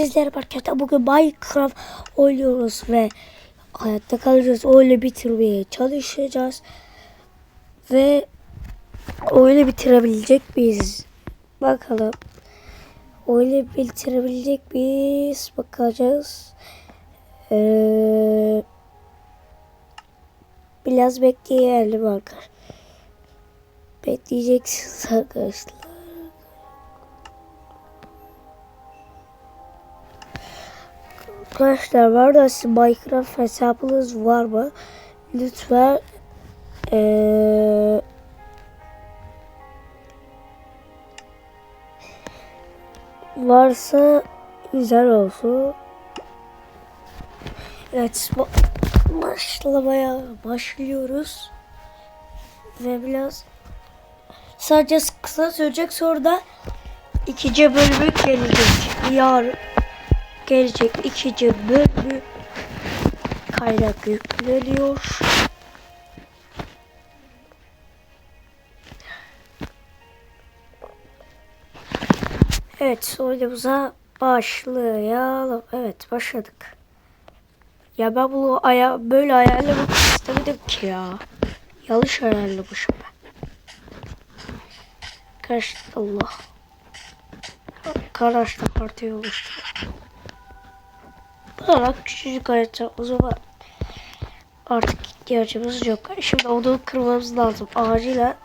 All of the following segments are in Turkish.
Hepinizler arkadaşlar bugün Minecraft oynuyoruz ve hayatta kalacağız. Oyunu bitirmeye çalışacağız. Ve oyunu bitirebilecek miyiz? Bakalım. Oyunu bitirebilecek miyiz? Bakacağız. Ee, biraz bekleyelim arkadaşlar. Bekleyeceksiniz arkadaşlar. Arkadaşlar var da sizin Minecraft hesabınız var mı? Lütfen ee, varsa güzel olsun. Evet ba- başlamaya başlıyoruz. Ve biraz sadece kısa sürecek sonra da ikinci bölümü gelecek. Yarın gelecek ikinci bölümü kaynak yükleniyor. Evet oyunumuza başlayalım. Evet başladık. Ya ben bunu aya böyle ayarlamak istemedim ki ya. Yanlış ayarlamışım ben. Kaç Allah. Kardeşle partiyi oluştur. Bana küçücük harita o zaman artık ihtiyacımız yok. Şimdi onu kırmamız lazım. Acilen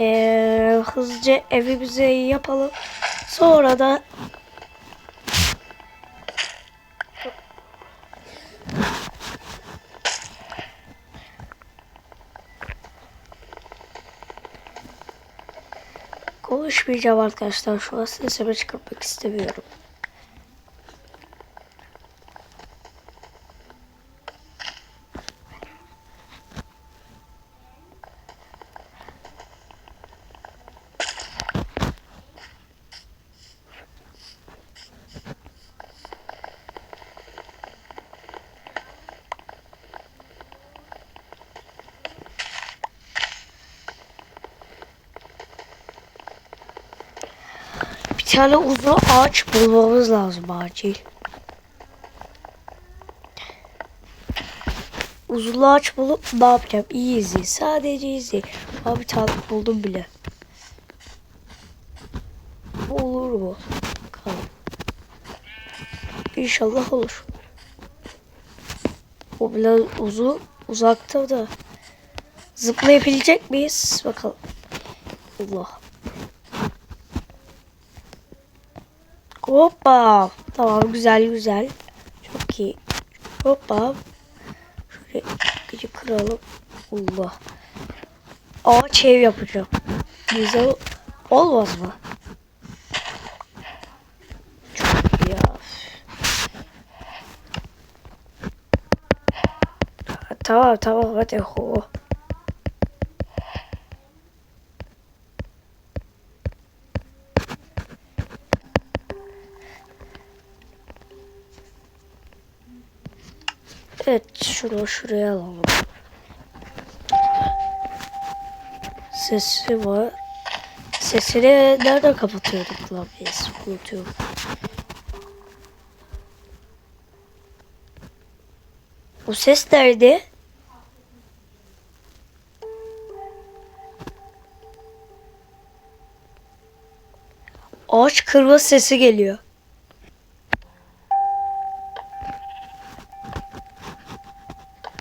ee, hızlıca evimizi yapalım. Sonra da konuşmayacağım arkadaşlar. Şu an sesimi çıkartmak istemiyorum. Bir tane uzun ağaç bulmamız lazım acil. Uzun ağaç bulup ne yapacağım? İyi. Sadece izleyin. Abi tane buldum bile. Olur mu? Bakalım. İnşallah olur. O biraz uzun. Uzakta da. Zıplayabilecek miyiz? Bakalım. Allah. Hoppa. Tamam güzel güzel. Çok iyi. Hoppa. Şöyle gıcı kıralım. Allah. Ağaç ev yapacağım. Güzel olmaz mı? Çok iyi ya. Tamam tamam hadi ho. Evet şunu şuraya alalım. Sesi var. Sesini nereden kapatıyorduk klavyesi? Unutuyorum. Bu ses nerede? Ağaç kırma sesi geliyor.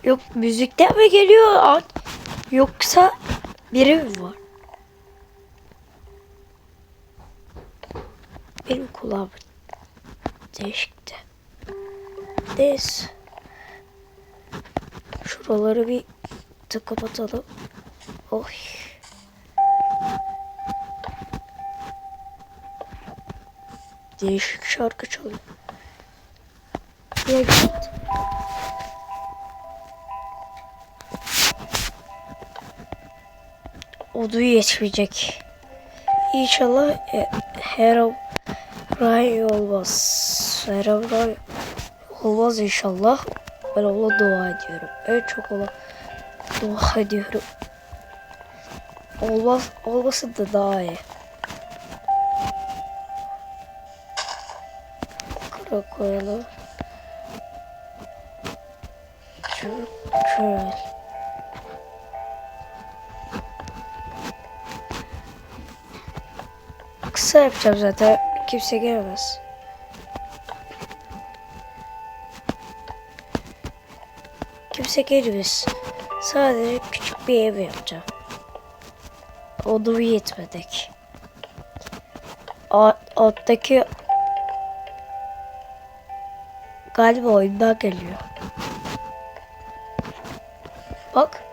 Yok müzikten mi geliyor? Yoksa biri mi var? Benim kulağım değişikti. Neyse. Şuraları bir tık kapatalım. Oy. Değişik şarkı çalıyor. Ya git. Odu yetmeyecek. İnşallah e, her ray olmaz. Her ray olmaz inşallah. Ben ona dua ediyorum. En çok ona dua ediyorum. Olmaz, olmasın da daha iyi. Şuraya koyalım. Şu şöyle. Kısa yapacağım zaten. Kimse gelemez. Kimse gelmez. Sadece küçük bir ev yapacağım. Onu yetmedik. Alt, alttaki galiba oyundan geliyor. Bak.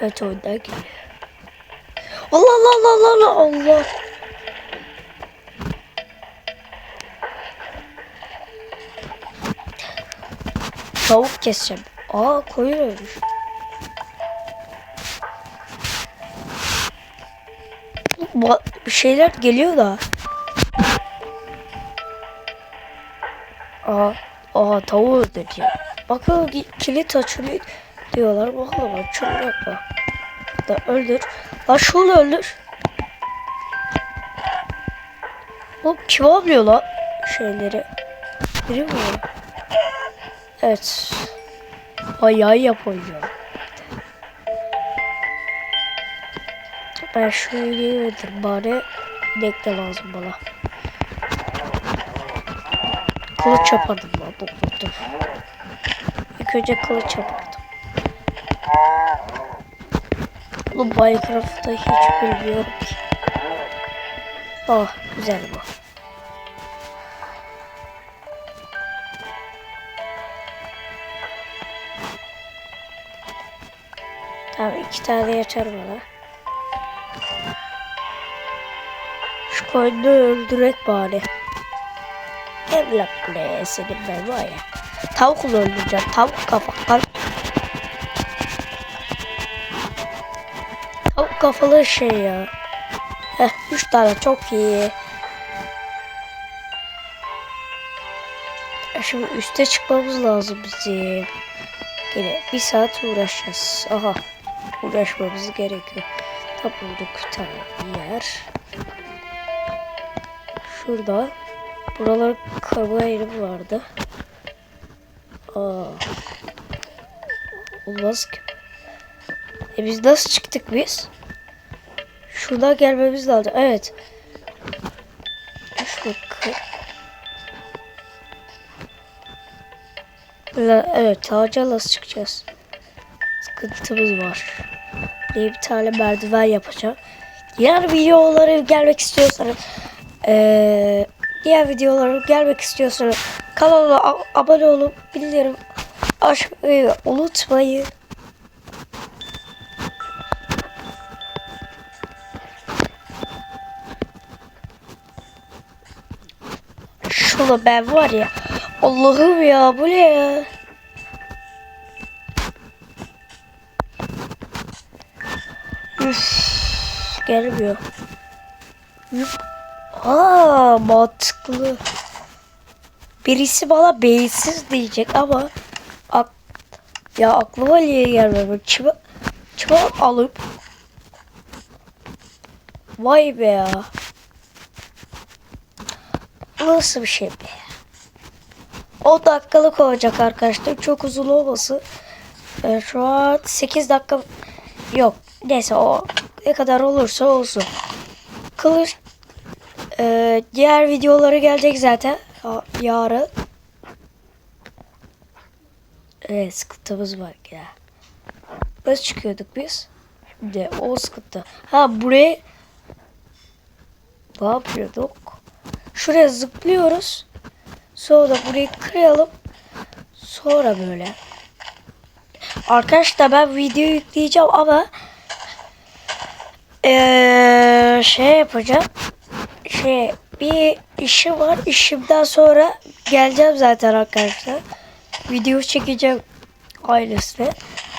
Evet oyundan geliyor. Allah Allah Allah Allah Allah. Tavuk keseceğim. Aa koyun ölmüş. Bir şeyler geliyor da. Aa, aa tavuğu öldüreceğim. Bakın ki- kilit açılıyor diyorlar. Bakalım açılacak mı? Da öldür. Şunu öldür. Oğlum kim alıyor lan şeyleri? Biri mi? Evet. Ayağı yapıyor. Ben şu iyiliği öldür bari. İnek de lazım bana. Kılıç yapardım lan bu dur. İlk önce kılıç yapardım. Bu Minecraft'ta hiç bilmiyorum ki. Oh güzel bu. Tamam iki tane yeter bana. Şu koyunu öldürek bari. Evlat buraya senin ben var ya. Tavukla öldüreceğim. Tavuk kafa. Kafalı şey ya. Heh, üç tane çok iyi. Ya Şimdi üste çıkmamız lazım bizim. Yine bir saat uğraşacağız. Aha. Uğraşmamız gerekiyor. Tam bulduk tane yer. Şurada. Buralar kırma yeri vardı. Aa. Olmaz ki. E biz nasıl çıktık biz? Şuradan gelmemiz lazım. Evet. Evet, ağaca nasıl çıkacağız? Sıkıntımız var. Diye bir tane merdiven yapacağım. Diğer videoları gelmek istiyorsanız eee diğer videoları gelmek istiyorsanız kanalıma abone olup bildirim açmayı unutmayın. Şuna ben var ya. Allah'ım ya bu ne ya? Üf, gelmiyor. Üf. Mantıklı. Birisi bana beyinsiz diyecek ama ak ya aklıma niye gelmiyor? Çıma, çıma alıp Vay be ya. Nasıl bir şey be? 10 dakikalık olacak arkadaşlar. Çok uzun olmasın. Ee, şu an 8 dakika yok. Neyse o ne kadar olursa olsun. Kılıç Ee, diğer videoları gelecek zaten ya- yarın. Evet sıkıntımız var ya. Nasıl çıkıyorduk biz? Şimdi o sıkıntı. Ha buraya ne yapıyorduk? Şuraya zıplıyoruz. Sonra burayı kıralım. Sonra böyle. Arkadaşlar ben video yükleyeceğim ama eee, şey yapacağım. Şey bir işim var. İşimden sonra geleceğim zaten arkadaşlar. Video çekeceğim ailesine.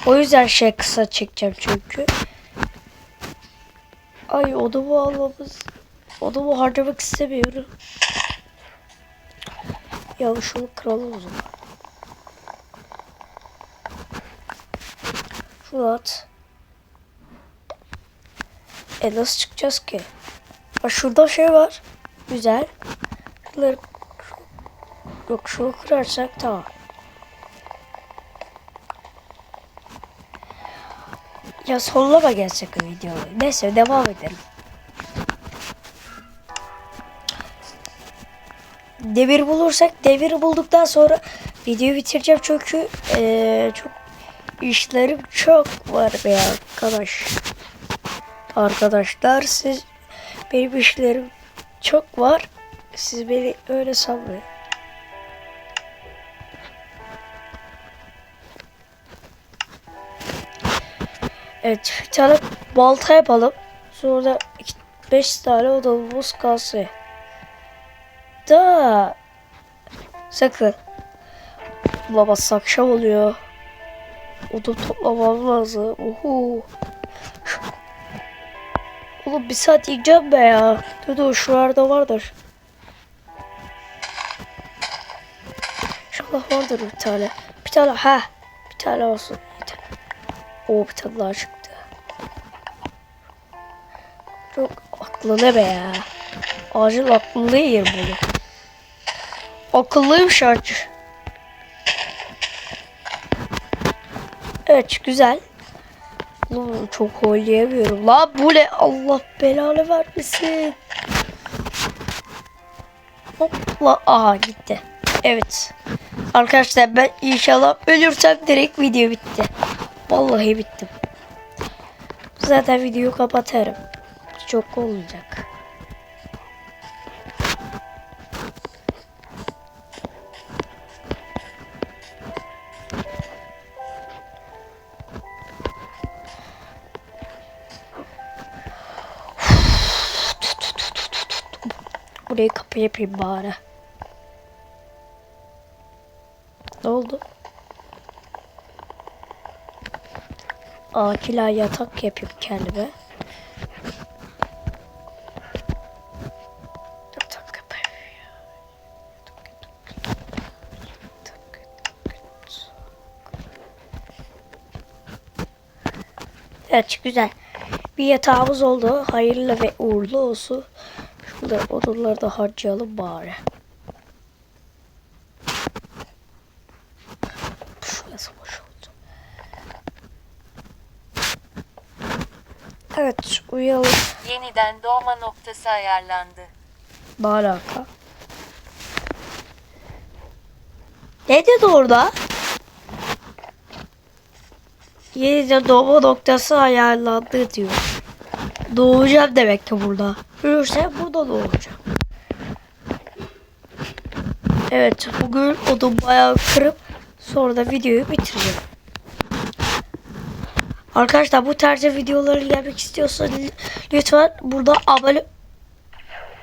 O yüzden şey kısa çekeceğim çünkü. Ay odamı almamız. Odamı harcamak istemiyorum. Ya şunu kıralım o zaman. Şunu at. E nasıl çıkacağız ki? Bak şurada şey var. Güzel. blokları yok şunu kırarsak tamam. Ya sonlama gelsek o videoyu. Neyse devam edelim. Devir bulursak devir bulduktan sonra videoyu bitireceğim çünkü eee, çok işlerim çok var be arkadaş. Arkadaşlar siz benim işlerim çok var. Siz beni öyle sanmayın. Evet bir tane balta yapalım. Sonra da 5 tane odamız kalsın. Da sakın. Babası akşam oluyor. Odun toplamam lazım. Uhu. Oğlum bir saat yiyeceğim be ya. Dur dur şuralarda vardır. İnşallah vardır bir tane. Bir tane ha. Bir tane olsun. Yeter. Oo bir tane daha çıktı. Çok akıllı ne be ya. Acil akıllı yer bunu. Akıllıymış ağaç. Evet güzel. Oğlum çok oynayamıyorum. La bu ne? Allah belanı vermesin. Hopla. Aha gitti. Evet. Arkadaşlar ben inşallah ölürsem direkt video bitti. Vallahi bittim. Zaten videoyu kapatırım. Çok olmayacak. Yapayım bari. Ne oldu? Akila yatak yapayım kendime. Evet güzel. Bir yatağımız oldu. Hayırlı ve uğurlu olsun. Şurada odunları da harcayalım bari. Şurası boş oldu. Evet uyuyalım. Yeniden doğma noktası ayarlandı. Ne alaka? Ne dedi orada? Yeniden doğma noktası ayarlandı diyor. Doğacağım demek ki burada. Ölürse burada doğacağım. Evet bugün odun bayağı kırıp sonra da videoyu bitireceğim. Arkadaşlar bu tarzda videoları gelmek istiyorsanız lütfen burada abone...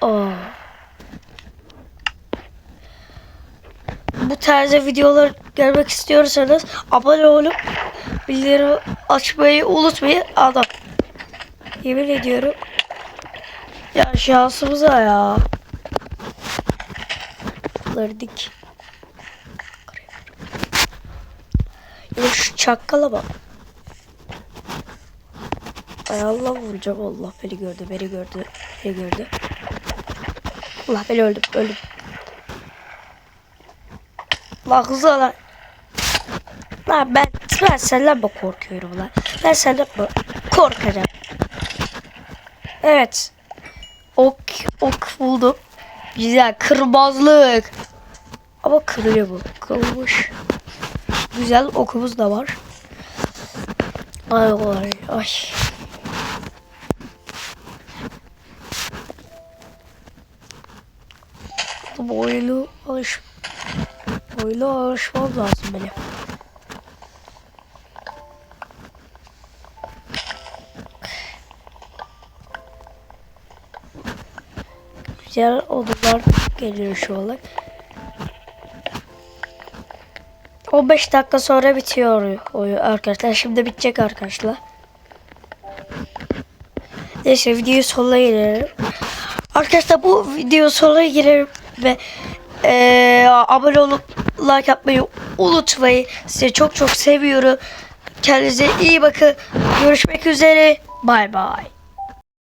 Aa. Bu tarzda videolar görmek istiyorsanız abone olup bildirim açmayı unutmayın. Adam. Yemin ediyorum. Ya şansımıza ya. Bunları dik. Ya şu çakkala bak. Ay Allah vuracağım Allah beni gördü beni gördü beni gördü. Allah beni öldüm öldüm. Lan kızlar lan. Lan ben, ben senden mi korkuyorum lan? Ben senden mi korkacağım? Evet. Ok, ok buldum. Güzel kırmazlık. Ama kırılıyor bu. Kırılmış. Güzel okumuz da var. Ay ay ay. Bu oyunu alış oyuna alışmam lazım benim. Güzel odalar geliyor şu olarak. 15 dakika sonra bitiyor oyun arkadaşlar. Şimdi bitecek arkadaşlar. Neyse videoyu sonuna gelelim. Arkadaşlar bu video sonuna gelelim ve eee abone olup like yapmayı unutmayın. Sizi çok çok seviyorum. Kendinize iyi bakın. Görüşmek üzere. Bay bay.